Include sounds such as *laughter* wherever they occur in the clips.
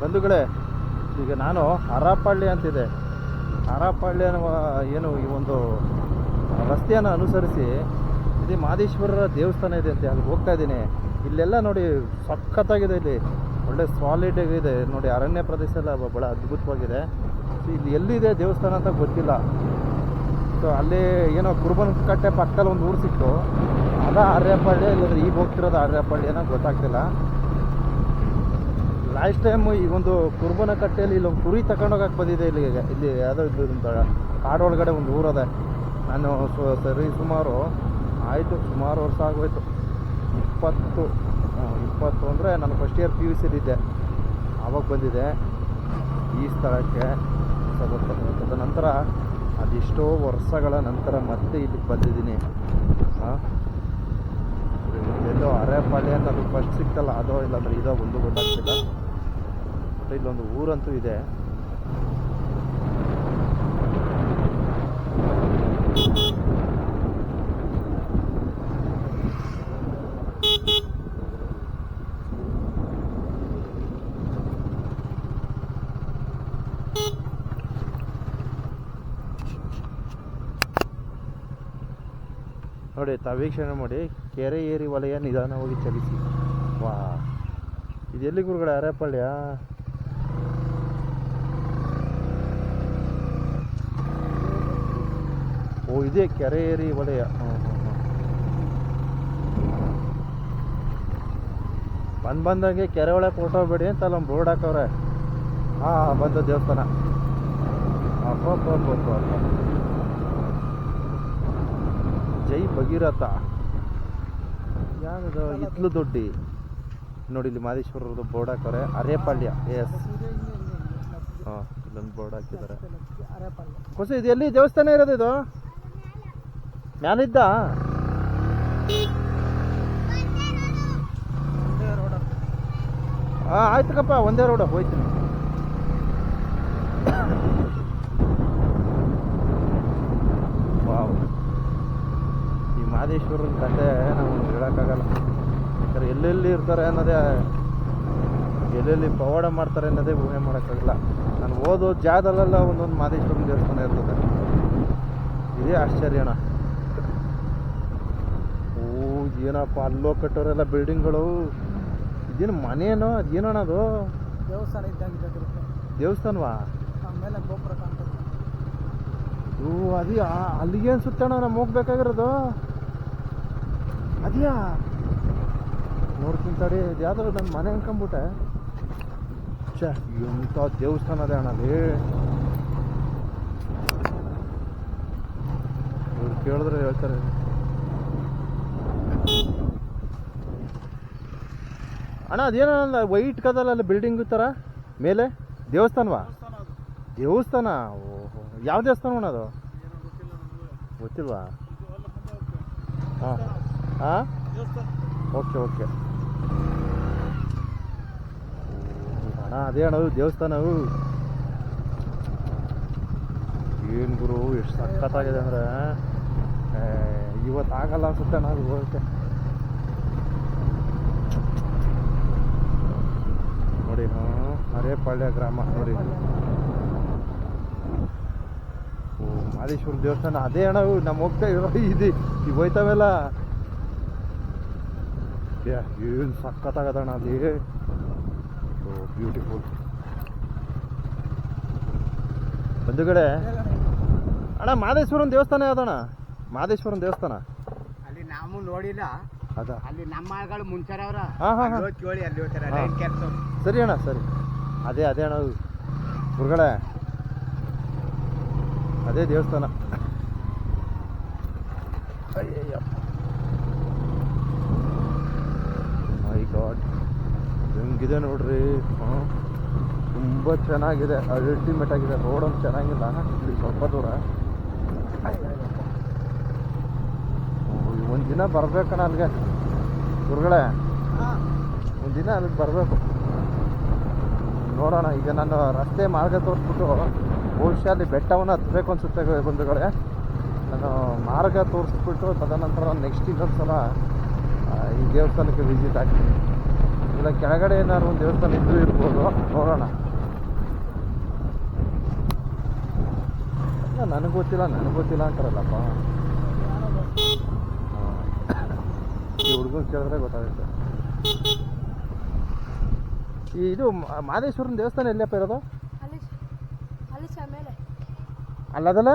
ಬಂಧುಗಳೇ, ಈಗ ನಾನು ಹರಪಳ್ಳಿ ಅಂತಿದೆ ಹರಾಪಳ್ಳಿ ಅನ್ನುವ ಏನು ಈ ಒಂದು ರಸ್ತೆಯನ್ನು ಅನುಸರಿಸಿ ಇಲ್ಲಿ ಮಾದೇಶ್ವರರ ದೇವಸ್ಥಾನ ಇದೆ ಅಂತೆ ಅಲ್ಲಿ ಹೋಗ್ತಾ ಇದ್ದೀನಿ. ಇಲ್ಲೆಲ್ಲ ನೋಡಿ ಸಖತ್ತಾಗಿದೆ ಇಲ್ಲಿ. ಒಳ್ಳೆ ಸಾಲಿಡ್ ಇದೆ. ನೋಡಿ ಅರಣ್ಯ ಪ್ರದೇಶ ಎಲ್ಲ ಬಹಳ ಅದ್ಭುತವಾಗಿದೆ. ಇಲ್ಲಿ ಎಲ್ಲಿದೆ ದೇವಸ್ಥಾನ ಅಂತ ಗೊತ್ತಿಲ್ಲ. ಸೊ ಅಲ್ಲಿ ಏನೋ ಕುರುಬನ ಕಟ್ಟೆ ಪಕ್ಕದಲ್ಲಿ ಒಂದು ಊರು ಸಿಕ್ತು. ಅದ ಆರ್ಯಪಳ್ಳಿ ಇಲ್ಲಾಂದ್ರೆ ಈಗ ಹೋಗ್ತಿರೋದು ಆರ್ಯಪಳ್ಳಿ ಏನೋ ಗೊತ್ತಾಗ್ತಿಲ್ಲ. ಲಾಸ್ಟ್ ಟೈಮ್ ಈ ಒಂದು ಕುರುಬನ ಕಟ್ಟೆಯಲ್ಲಿ ಇಲ್ಲೊಂದು ಕುರಿ ತಗೊಂಡೋಗಕ್ಕೆ ಬಂದಿದೆ ಇಲ್ಲಿಗೆ. ಇಲ್ಲಿ ಯಾವುದೋ ಇದು ಅಂತ ಕಾಡೊಳಗಡೆ ಒಂದು ಊರದೆ. ನಾನು ಸರಿ ಸುಮಾರು ಆಯಿತು, ಸುಮಾರು ವರ್ಷ ಆಗೋಯ್ತು. ಇಪ್ಪತ್ತು ಇಪ್ಪತ್ತು ಅಂದರೆ ನಾನು ಫಸ್ಟ್ ಇಯರ್ ಪಿ ಯು ಸಿಲಿದ್ದೆ ಆವಾಗ ಬಂದಿದೆ. ಈ ಸ್ಥಳಕ್ಕೆ ತದನಂತರ ಅದೆಷ್ಟೋ ವರ್ಷಗಳ ನಂತರ ಮತ್ತೆ ಇಲ್ಲಿಗೆ ಬಂದಿದ್ದೀನಿ. ಹಾಂ ಎಲ್ಲೋ ಅರೆಪಾಳ್ಯ ಅಂತ ಅದು ಫಸ್ಟ್ ಸಿಕ್ತಲ್ಲ, ಅದೋ ಇಲ್ಲಾಂದ್ರೆ ಇದೋ ಒಂದು ಗೊತ್ತಾಗ್ತಿಲ್ಲ. ಬಟ್ ಇಲ್ಲೊಂದು ಊರಂತೂ ಇದೆ. ನೋಡಿ ತಾವೀಕ್ಷಣೆ ಮಾಡಿ, ಕೆರೆ ಏರಿ ವಲಯ ನಿಧಾನವಾಗಿ ಚಲಿಸಿ. ವಾ ಇದೆಲ್ಲಿ ಗುರುಗಳ ಅರೆಪಳ್ಯ ಓ ಇದೇ ಕೆರೆ ಏರಿ ವಲಯ ಬಂದ್ ಬಂದಂಗೆ ಕೆರೆ ಒಳಗೆ ಫೋಟೋ ಬಿಡಿ ಅಂತ ಅಲ್ಲೊಂದು ಬೋರ್ಡ್ ಹಾಕವ್ರೆ. ಹಾಂ ಬಂದ ದೇವಸ್ಥಾನ. ಜೈ ಭಗೀರಥ. ಯಾವುದು ಇತ್ಲು ದೊಡ್ಡಿ. ನೋಡಿ ಇಲ್ಲಿ ಮಾದೇಶ್ವರದ್ದು ಬೋರ್ಡ್ ಹಾಕವ್ರೆ. ಅರೇಪಾಳ್ಯ. ಎಸ್ ಹಾಂ ಇಲ್ಲೊಂದು ಬೋರ್ಡ್ ಹಾಕಿದ್ದಾರೆ. ಹೊಸ ಇದು ಎಲ್ಲಿ ದೇವಸ್ಥಾನ ಇರೋದು ಇದು? ಮ್ಯಾಲಿದ್ದ? ಹಾಂ ಕಪ್ಪ ಒಂದೇ ರೋಡ ಹೋಯ್ತೀನಿ. ವಾವ್. ಈ ಮಾದೇಶ್ವರನ ಕತೆ ನಾವು ಹೇಳೋಕ್ಕಾಗಲ್ಲ. ಯಾಕಂದ್ರೆ ಎಲ್ಲೆಲ್ಲಿ ಇರ್ತಾರೆ ಅನ್ನೋದೇ, ಎಲ್ಲೆಲ್ಲಿ ಪವಾಡ ಮಾಡ್ತಾರೆ ಅನ್ನೋದೇ ಊಹೆ ಮಾಡೋಕ್ಕಾಗಲ್ಲ. ನಾನು ಓದೋ ಜಾಗದಲ್ಲೆಲ್ಲ ಒಂದೊಂದು ಮಾದೇಶ್ವರನ ದೇವಸ್ಥಾನ ಇರ್ತದೆ. ಇದೇ ಆಶ್ಚರ್ಯಣ ಏನಪ್ಪ ಅಲ್ಲೋ ಕಟ್ಟೋರೆಲ್ಲ ಬಿಲ್ಡಿಂಗ್ಗಳು ಇದೇನು ಮನೇನೋ ಅದೇನೋಣ ಅದು? ದೇವಸ್ಥಾನ ಇದ್ದಂಗೆ ದೇವಸ್ಥಾನವಾ? ಆಮೇಲೆ ಗೋಪುರ ಕಾಣ್ತದೆ. ಓ ಅದೇ ಅಲ್ಲಿಗೆ ಅನ್ಸುತ್ತಣ್ಣ ನಾವು ಹೋಗ್ಬೇಕಾಗಿರೋದು. ಅದ್ಯಾ? ನೋಡ್ತೀನಿ ತಡಿ ಯಾವ್ದಾದ್ರು ನನ್ನ ಮನೆ ಅನ್ಕೊಂಬಿಟ್ಟೆ ಛೇ ಎಂಥ ದೇವಸ್ಥಾನ ಅದೇ ಅಣ್ಣ ಅಲ್ಲಿ? ಇವ್ರು ಕೇಳಿದ್ರೆ ಹೇಳ್ತಾರೆ. ಅಣ್ಣ ಅದೇನಲ್ಲ ವೈಟ್ ಕದಲ್ಲ ಬಿಲ್ಡಿಂಗ್ ಥರ ಮೇಲೆ? ದೇವಸ್ಥಾನವಾ? ದೇವಸ್ಥಾನ? ಓಹೋ, ಯಾವ ದೇವಸ್ಥಾನ ಅಣ್ಣ ಅದು? ಗೊತ್ತಿಲ್ವಾ? ಹಾಂ ಹಾಂ? Okay okay. ಅಣ್ಣ, ಅದೇ ಅಣ್ಣ ದೇವಸ್ಥಾನವು ಏನು ಗುರು, ಎಷ್ಟು ಸಖತ್ತಾಗಿದೆ ಅಂದರೆ ಇವತ್ತು ಆಗಲ್ಲ ಅನ್ಸುತ್ತೆ ಅಣ್ಣ ಹೋಗುತ್ತೆ ನೋಡಿ ಹಾಂ ಅರೇಪಾಳ್ಯ ಗ್ರಾಮ ನೋಡಿ. ಓ ಮಾದೇಶ್ವರ ದೇವಸ್ಥಾನ ಅದೇ ಅಣ್ಣ ನಮ್ಮ ಹೋಗ್ತಾ ಇರೋ ಇದು ಈಗ ಹೋಯ್ತಾವೆಲ್ಲ. ಏನು ಸಕ್ಕತ್ತಾಗದಣ್ಣ ಅಲ್ಲಿ. ಓ ಬ್ಯೂಟಿಫುಲ್ ಕಡೆ ಅಣ್ಣ ಮಾದೇಶ್ವರನ ದೇವಸ್ಥಾನ ಯಾವ್ದಣ್ಣ? ಮಾದೇಶ್ವರನ ದೇವಸ್ಥಾನ? ಅಲ್ಲಿ ನಾವು ನೋಡಿಲ್ಲ. ಅದ? ಅಲ್ಲಿ ನಮ್ಮ ಹಾ. ಕೇಳಿ ಅಲ್ಲಿ. ಸರಿ ಅಣ್ಣ ಸರಿ. ಅದೇ ಅದೇ ಅಣ್ಣ. ಗುರುಗಳೇ. ಅದೇ ದೇವಸ್ಥಾನ. ಮೈ ಗಾಡ್ ಹೆಂಗಿದೆ ನೋಡ್ರಿ? ತುಂಬ ಚೆನ್ನಾಗಿದೆ. ಅಲ್ಟಿಮೇಟ್ ಆಗಿದೆ. ರೋಡ್ ಒಂದು ಚೆನ್ನಾಗಿಲ್ಲ. ಇಲ್ಲಿ ಸ್ವಲ್ಪ ದೂರ. ಒಂದು ದಿನ ಅಲ್ಲಿಗೆ. ಗುರುಗಳೇ, ಒಂದು ದಿನ ಅಲ್ಲಿಗೆ ಬರಬೇಕು. ನೋಡೋಣ. ಈಗ ನಾನು ರಸ್ತೆ ಮಾರ್ಗ ತೋರಿಸ್ಬಿಟ್ಟು ಬಹುಶಃ ಅಲ್ಲಿ ಬೆಟ್ಟವನ್ನು ಹತ್ತಬೇಕು ಅನ್ಸುತ್ತೆ ಬಂಧುಗಳೇ. ನಾನು ಮಾರ್ಗ ತೋರಿಸ್ಬಿಟ್ಟು ತದನಂತರ ನೆಕ್ಸ್ಟ್ ಇನ್ನೊಂದು ಸಲ ಈ ದೇವಸ್ಥಾನಕ್ಕೆ ವಿಸಿಟ್ ಆಗ್ತೀನಿ. ಇಲ್ಲ, ಕೆಳಗಡೆ ಏನಾದ್ರು ಒಂದು ದೇವಸ್ಥಾನ ಇದ್ದರೂ ಇರ್ಬೋದು. ನೋಡೋಣ. ನನಗೆ ಗೊತ್ತಿಲ್ಲ ನನಗೆ ಗೊತ್ತಿಲ್ಲ ಅಂತಾರಲ್ಲಪ್ಪ. ಈ ಹುಡುಗನ್ ಕೇಳಿದ್ರೆ ಗೊತ್ತಾಗುತ್ತೆ. ಈ ಇದು ಮ- ಮಾದೇಶ್ವರನ ದೇವಸ್ಥಾನ ಎಲ್ಲಪ್ಪ ಇರೋದು? ಅಲ್ಲಿ ಅಲ್ಲಿ ಸರ್ ಮೇಲೆ. ಅಲ್ಲದಲ್ಲ?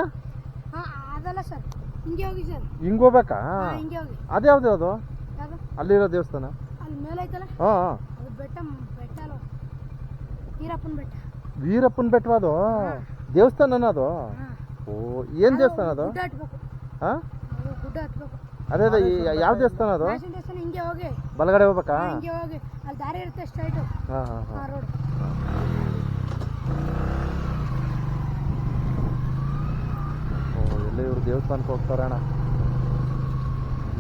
ಹಾಂ ಅದಲ್ಲ ಸರ್ ಹಿಂಗೆ ಹೋಗಿ ಸರ್ ಹಿಂಗೆ ಹೋಗ್ಬೇಕಾ? ಹಾಂ ಹಿಂಗೆ ಹೋಗಿ. ಅದ್ಯಾವ್ದು ಅದು? ಯಾವುದು? ಅಲ್ಲಿರೋ ದೇವಸ್ಥಾನ. ಅಲ್ಲಿ ಮೇಲೆ ಐತಲ್ಲ? ಹಾಂ ಹಾಂ. ಅದು ಬೆಟ್ಟ ಬೆಟ್ಟ ಅಲ್ವ? ಈರಪ್ಪನ ಬೆಟ್ಟ. ವೀರಪ್ಪನ ಬೆಟ್ಟವ ಅದು? ದೇವಸ್ಥಾನನ ಅದು? ಹಾಂ. ಓ ಏನು ದೇವಸ್ಥಾನ ಅದು? ಗುಡ್ಡ ಹತ್ಬೇಕು. ಹಾಂ? ಅದು ಗುಡ್ಡ ಹತ್ಬೇಕು. ಅದೇ ಅದೇ ಈ- ಯಾವ ದೇವಸ್ಥಾನ ಅದು? ರೇಷನ್ ದೇವಸ್ಥಾನ ಹಿಂಗೆ ಹೋಗಿ. ಬಲಗಡೆ ಹೋಗ್ಬೇಕಾ? ಹಿಂಗೆ ಹೋಗಿ. ಅಲ್ಲಿ ದಾರಿ ಇರುತ್ತೆ ಸ್ಟ್ರೈಟು. ಹಾಂ ಹಾಂ ಹಾಂ. ಹಾಂ ರೋಡ್ ಓ ಎಲ್ಲ ಇವ್ರು ದೇವಸ್ಥಾನಕ್ಕೆ ಹೋಗ್ತಾರೆ ಅಣ್ಣ?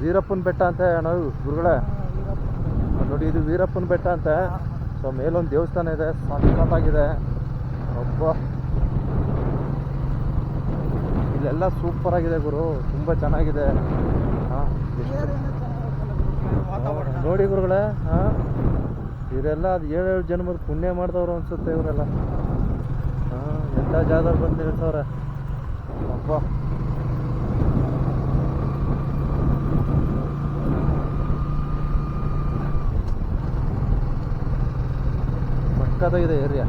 ವೀರಪ್ಪನ ಬೆಟ್ಟ ಅಂತ ಅಣ್ಣ ಇವು ಗುರುಗಳೇ. ನೋಡಿ ಇದು ವೀರಪ್ಪನ ಬೆಟ್ಟ ಅಂತ. ಸೊ ಮೇಲೊಂದು ದೇವಸ್ಥಾನ ಇದೆ ಸಖತ್ತಾಗಿದೆ ಒಬ್ಬ ಇಲ್ಲೆಲ್ಲ ಸೂಪರ್ ಆಗಿದೆ ಗುರು ತುಂಬ ಚೆನ್ನಾಗಿದೆ ಹಾಂ ನೋಡಿ ಗುರುಗಳೇ ಹಾಂ ಇವರೆಲ್ಲ ಅದು ಏಳೇಳು ಜನ್ಮದ ಪುಣ್ಯ ಮಾಡಿದವ್ರು ಅನ್ಸುತ್ತೆ ಇವರೆಲ್ಲ. ಹಾಂ ಎಂಥ ಜಾಗದಲ್ಲಿ ಬಂದು ನಿಲ್ಸವ್ರೆ ಅಪ್ಪ ಸಕ್ಕತ್ತಾಗಿದೆ ಏರಿಯಾ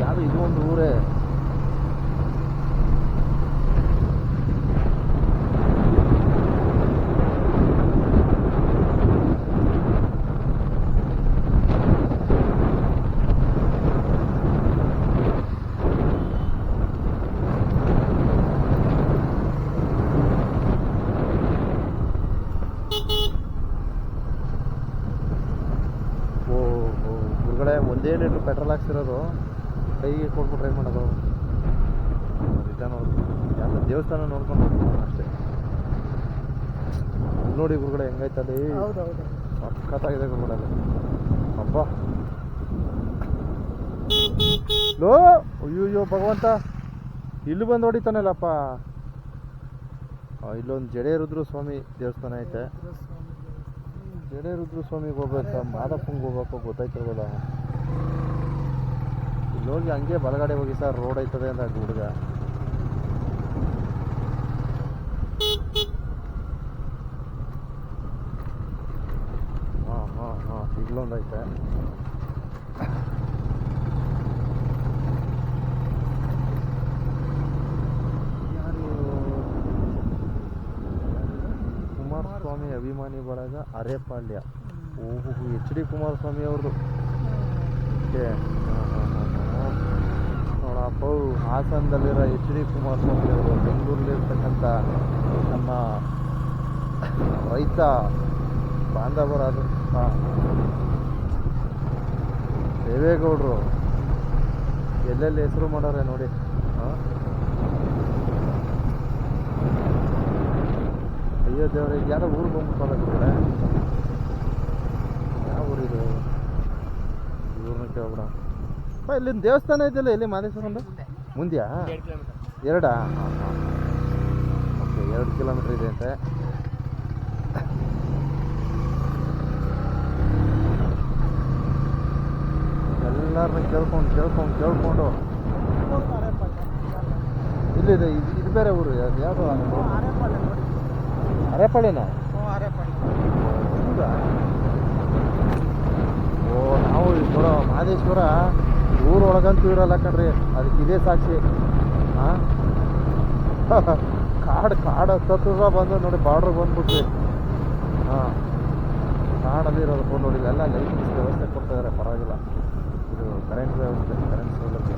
ಯಾವುದು ಇದು ಒಂದು ಊರೇ ಓ ಓ ಒಂದೇ ಲೀಟ್ರ್ ಪೆಟ್ರೋಲ್ ಹಾಕ್ಸಿರೋದು. ಕೈಗೆ ಕೊಟ್ಬಿಟ್ಟು ಟ್ರೈ ಮಾಡೋದು. ರಿಟರ್ನ್ ಯಾವ್ದು ದೇವಸ್ಥಾನ ನೋಡ್ಕೊಂಡು ಅಷ್ಟೇ. ನೋಡಿ ಗುರುಗಳ ಹೆಂಗೈತಲ್ಲಿ ಸಖತ್ತಾಗಿದೆ ಗುರುಗಳಲ್ಲಿ ಹಬ್ಬ ಅಬ್ಬ. ಲೋ ಅಯ್ಯೋ ಭಗವಂತ. ಇಲ್ಲಿ ಬಂದು ಹೊಡಿತಾನಲ್ಲಪ್ಪ. ಇಲ್ಲೊಂದು ಜಡೆ ರುದ್ರ ಸ್ವಾಮಿ ದೇವಸ್ಥಾನ ಐತೆ. ಜಡೆ ರುದ್ರ ಸ್ವಾಮಿಗೆ ಹೋಗ್ಬೇಕು? ಮಾದಪ್ಪಂಗೆ ಹೋಗ್ಬೇಕು ಗೊತ್ತಾಯ್ತಿರ್ಬೋದ? ಇಲ್ಲಿ ಹೋಗಿ ಹಂಗೆ ಬಲಗಡೆ ಹೋಗಿ ಸರ್ ರೋಡ್ ಐತದೆ ಅಂತ ಹುಡುಗ. ಹಾಂ ಹಾಂ ಹಾಂ ಐತೆ. ಕುಮಾರಸ್ವಾಮಿ ಅಭಿಮಾನಿ ಬಳಗ ಅರೆಪಾಳ್ಯ. ಓಹೋ, ಎಚ್ ಡಿ ಕುಮಾರಸ್ವಾಮಿ ಅವ್ರದ್ದು. ಓಕೆ ನೋಡಪ್ಪ ಹಾಸನದಲ್ಲಿರೋ ಎಚ್ ಡಿ ಕುಮಾರಸ್ವಾಮಿ ಅವರು ಬೆಂಗಳೂರಲ್ಲಿರ್ತಕ್ಕಂಥ ನಮ್ಮ ರೈತ ಬಾಂಧವರಾದಂಥ ದೇವೇಗೌಡರು ಎಲ್ಲೆಲ್ಲಿ ಹೆಸರು ಮಾಡೋರೆ ನೋಡಿ. ಅಯ್ಯೋ ದೇವ್ರೆ ಈಗ ಯಾರೋ ಊರಿಗೆ ಬಂದ್ಬಿಟ್ಟು ಯಾವ ಊರಿದು? ಇವ್ರನ್ನ ಕೇಳ್ಬಿಡ ಇಲ್ಲಿಂದ ದೇವಸ್ಥಾನ ಇದೆಯಲ್ಲ ಇಲ್ಲಿ ಮಾದೇಶ್ವರಂದು ಮುಂದೆ. ಮುಂದ್ಯಾ? ಎರಡು ಹಾಂ ಹಾಂ. ಓಕೆ ಎರಡು ಕಿಲೋಮೀಟ್ರ್ ಇದೆ ಅಂತೆ. ಎಲ್ಲರನ್ನ ಕೇಳ್ಕೊಂಡು ಕೇಳ್ಕೊಂಡು ಕೇಳ್ಕೊಂಡು. ಇಲ್ಲಿದೆ ಇದು ಇದು ಬೇರೆ ಊರು ಅದು ಯಾವುದು? ಆರೇಪಾಳ್ಯ ಹೌದಾ? ನಾವು ನೋಡೋ ಮಹದೇಶ್ವರ ಊರೊಳಗಂತೂ ಇರಲ್ಲ ಕಣ್ರಿ. ಅದಕ್ಕೆ ಇದೇ ಸಾಕ್ಷಿ. ಹಾಂ *laughs* ಕಾಡು ಕಾಡು ಹತ್ತತ್ರ ಬಂದು ನೋಡಿ ಬಾರ್ಡ್ರ್ ಬಂದ್ಬಿಟ್ರಿ ಹಾಂ ಕಾಡಲ್ಲಿ ಇರೋದು ನೋಡಿ ಎಲ್ಲ ಲೈಟಿಂಗ್ಸ್ ವ್ಯವಸ್ಥೆ ಕೊಡ್ತಾ ಇದ್ದಾರೆ ಪರವಾಗಿಲ್ಲ. ಇದು ಕರೆಂಟ್ ವ್ಯವಸ್ಥೆ ಕರೆಂಟ್ ಸೌಲಭ್ಯ.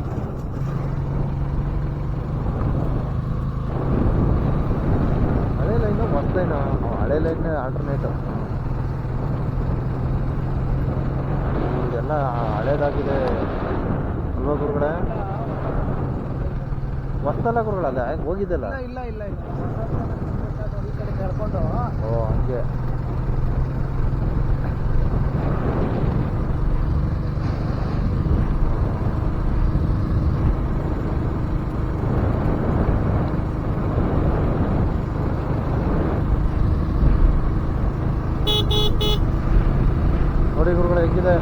ಹಳೆ ಲೈನು ಹೊಸ ಲೈನ್ ಹಳೆ ಲೈನ್ ಆಲ್ಟರ್ನೇಟಿವ್ ಇದೆಲ್ಲ ಹಳೇದಾಗಿದೆ. ಅಲ್ವಾ ಗುರುಗಳೇ? ಹೊಸ್ತಲ್ಲ ಗುರುಗಳಲ್ಲ ಹೋಗಿದ್ದಲ್ಲ? ಇಲ್ಲ ಇಲ್ಲ. ಓ ಹಂಗೆ. ನೋಡಿ ಗುರುಗಳು ಹೆಂಗಿದೆ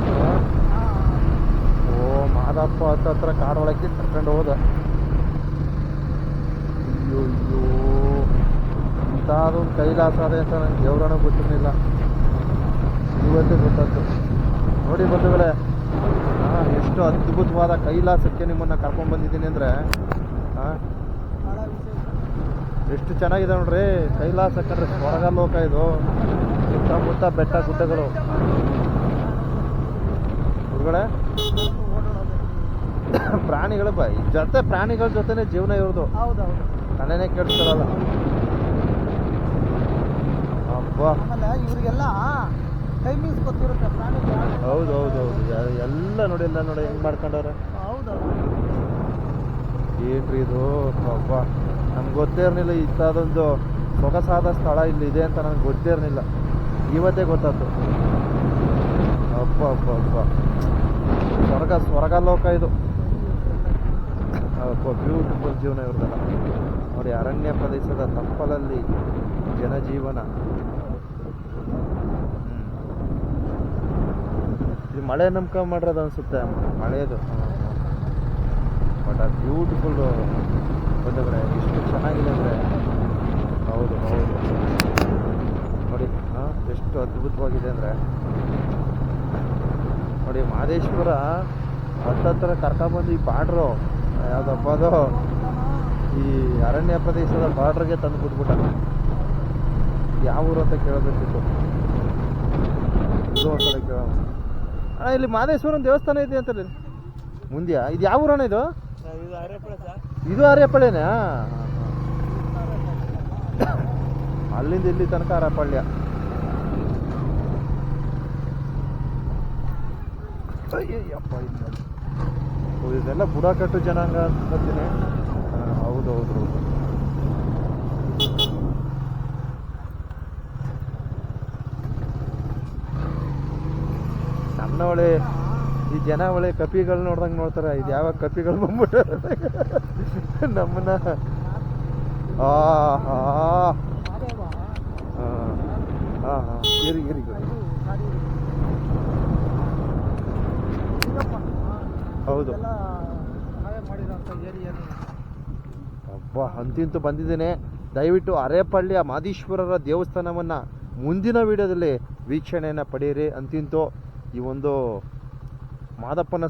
ಓ ಮಾದಪ್ಪ ಹತ್ತತ್ರ ಕಾಡೊಳಗೆ ಕರ್ಕೊಂಡು ಹೋದ. ಅಯ್ಯೋ ಅಯ್ಯೋ. ಇಂಥದ್ದೊಂದು ಕೈಲಾಸ ಅದೇ ಅಂತ ನಂಗೆ ದೇವ್ರಣ ಗೊತ್ತಿರಲಿಲ್ಲ. ಇವತ್ತೇ ಗೊತ್ತಾಯ್ತು. ನೋಡಿ ಬಂಧುಗಳೇ ಹಾಂ ಎಷ್ಟು ಅದ್ಭುತವಾದ ಕೈಲಾಸಕ್ಕೆ ನಿಮ್ಮನ್ನು ಕರ್ಕೊಂಡು ಬಂದಿದ್ದೀನಿ ಅಂದರೆ ಹಾಂ ಎಷ್ಟು ಚೆನ್ನಾಗಿದೆ ನೋಡ್ರಿ. ಕೈಲಾಸ ಕಂಡ್ರೆ ಸ್ವರ್ಗ ಲೋಕ ಇದು. ಸುತ್ತಮುತ್ತ ಬೆಟ್ಟ ಗುಡ್ಡಗಳು. ಗುರುಗಳೇ ಪ್ರಾಣಿಗಳ ಬ ಜೊತೆ ಪ್ರಾಣಿಗಳ ಜೊತೆನೆ ಜೀವನ ಇರೋದು. ಹೌದೌದು. ತಲೆನೇ ಅಬ್ಬಾ. ಆಮೇಲೆ ಇವರಿಗೆಲ್ಲ ಟೈಮಿಂಗ್ಸ್ ಗೊತ್ತಿರುತ್ತೆ ಪ್ರಾಣಿ ಹೌದು ಹೌದು ಹೌದು ಎಲ್ಲ ನೋಡಿ ಎಲ್ಲ ನೋಡಿ ಹೆಂಗ್ ಮಾಡ್ಕೊಂಡವ್ರೆ. ಹೌದೌದು. ಏನ್ರಿ ಇದು? ಅಬ್ಬ. ನಮ್ಗೆ ಗೊತ್ತೇ ಇರಲಿಲ್ಲ ಇಂಥದ್ದೊಂದು ಸೊಗಸಾದ ಸ್ಥಳ ಇಲ್ಲಿ ಇದೆ ಅಂತ ನನಗೆ ಗೊತ್ತೇ ಇರಲಿಲ್ಲ. ಇವತ್ತೇ ಗೊತ್ತಾಯ್ತು ಸ್ವರ್ಗ ಸ್ವರ್ಗ ಲೋಕ ಇದು. ಬ್ಯೂಟಿಫುಲ್ ಜೀವನ ಇವ್ರದಲ್ಲ. ನೋಡಿ, ಅರಣ್ಯ ಪ್ರದೇಶದ ತಪ್ಪಲಲ್ಲಿ ಜನಜೀವನ. ಇದು ಮಳೆ ನಂಬ್ಕೊಂಡ್ ಮಾಡಿರೋದು ಅನ್ಸುತ್ತೆ ಮಳೆದು. ಬಟ್ ಆ ಬ್ಯೂಟಿಫುಲ್ ಬಂದ್ರೆ ಎಷ್ಟು ಚೆನ್ನಾಗಿದೆ ಅಂದರೆ. ಹೌದು ಹೌದು. ನೋಡಿ ಎಷ್ಟು ಅದ್ಭುತವಾಗಿದೆ ಅಂದರೆ. ನೋಡಿ ಮಹದೇಶ್ವರ ಹತ್ತತ್ರ ಕರ್ಕೊಂಬಂದು ಈ ಬಾರ್ಡ್ರು ಯಾವುದಪ್ಪ ಅದು? ಈ ಅರಣ್ಯ ಪ್ರದೇಶದ ಬಾರ್ಡ್ರಿಗೆ ತಂದು ಬಿಟ್ಬಿಟ್ಟ ಯಾವ ಊರು ಅಂತ ಕೇಳಬೇಕಿತ್ತು. ಕೇಳೋಣ. ಅಣ್ಣ, ಇಲ್ಲಿ ಮಹದೇಶ್ವರನ ದೇವಸ್ಥಾನ ಇದೆ ಅಂತ ಮುಂದೆ ಇದು ಯಾವ ಊರಣ್ಣ ಇದು? ಇದು ಅರೆಪಳ ಇದು ಆರ್ಯಪಳ್ಳಿನೇ ಅಲ್ಲಿಂದ ಇಲ್ಲಿ ತನಕ ಆರ್ಯಪಳ್ಯ ಓ, ಇದೆಲ್ಲ ಬುಡಕಟ್ಟು ಜನಾಂಗ ಅಂತೀನಿ ಹೌದು ಹೌದು ನಮ್ಮ ಒಳ್ಳೆ ಈ ಜನ ಒಳ್ಳೆ ಕಪಿಗಳು ನೋಡ್ದಂಗೆ ನೋಡ್ತಾರೆ. ಇದು ಯಾವಾಗ ಕಪಿಗಳು ಬಂದ್ಬಿಟ್ಟು ನಮ್ಮನ್ನ. ಆ ಹಾ. ಹಾ ಹಾಂ. ಹಾಂ ಇರಿ ಇರಿ. ಹೌದು. ನಾವೇ ಮಾಡಿರೋಂಥ ಏರಿಯಾ ಅಬ್ಬ ಅಂತಿಂತೂ ಬಂದಿದ್ದೇನೆ. ದಯವಿಟ್ಟು ಅರೇಪಳ್ಳಿಯ ಮಾದೀಶ್ವರರ ದೇವಸ್ಥಾನವನ್ನು ಮುಂದಿನ ವಿಡಿಯೋದಲ್ಲಿ ವೀಕ್ಷಣೆಯನ್ನು ಪಡೆಯಿರಿ. ಅಂತಿಂತೂ ಈ ಒಂದು ಮಾದಪ್ಪನ